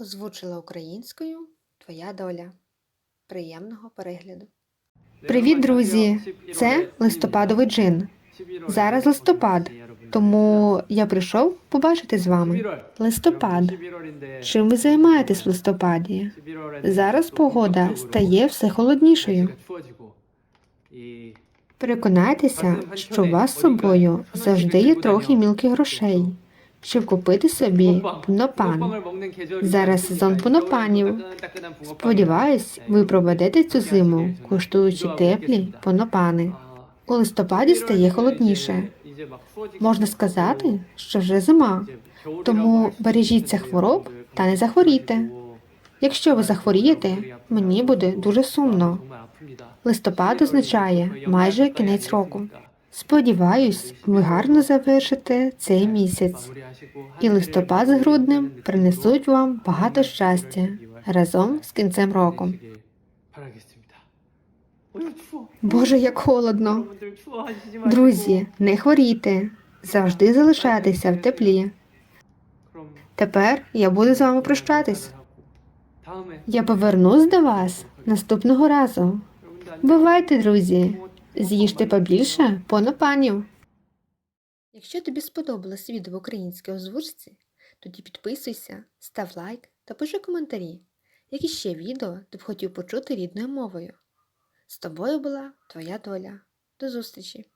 Озвучила українською Твоя доля. Приємного перегляду. Привіт, друзі! Це листопадовий джин. Зараз листопад, тому я прийшов побачити з вами. Листопад. Чим ви займаєтесь в листопаді? Зараз погода стає все холоднішою. Переконайтеся, що у вас з собою завжди є трохи мілких грошей, щоб купити собі пунопан. Зараз сезон пунопанів. Сподіваюсь, ви проведете цю зиму, куштуючи теплі пунопани. У листопаді стає холодніше. Можна сказати, що вже зима, тому бережіться хвороб та не захворійте. Якщо ви захворієте, мені буде дуже сумно. Листопад означає майже кінець року. Сподіваюсь, ви гарно завершите цей місяць, і листопад з груднем принесуть вам багато щастя разом з кінцем року. Боже, як холодно! Друзі, не хворійте, завжди залишайтеся в теплі. Тепер я буду з вами прощатись. Я повернусь до вас наступного разу. Бувайте, друзі, з'їжте побільше понопанів. Якщо тобі сподобалось відео в українській озвучці, тоді підписуйся, став лайк та пиши коментарі, які ще відео ти б хотів почути рідною мовою. З тобою була твоя доля. До зустрічі!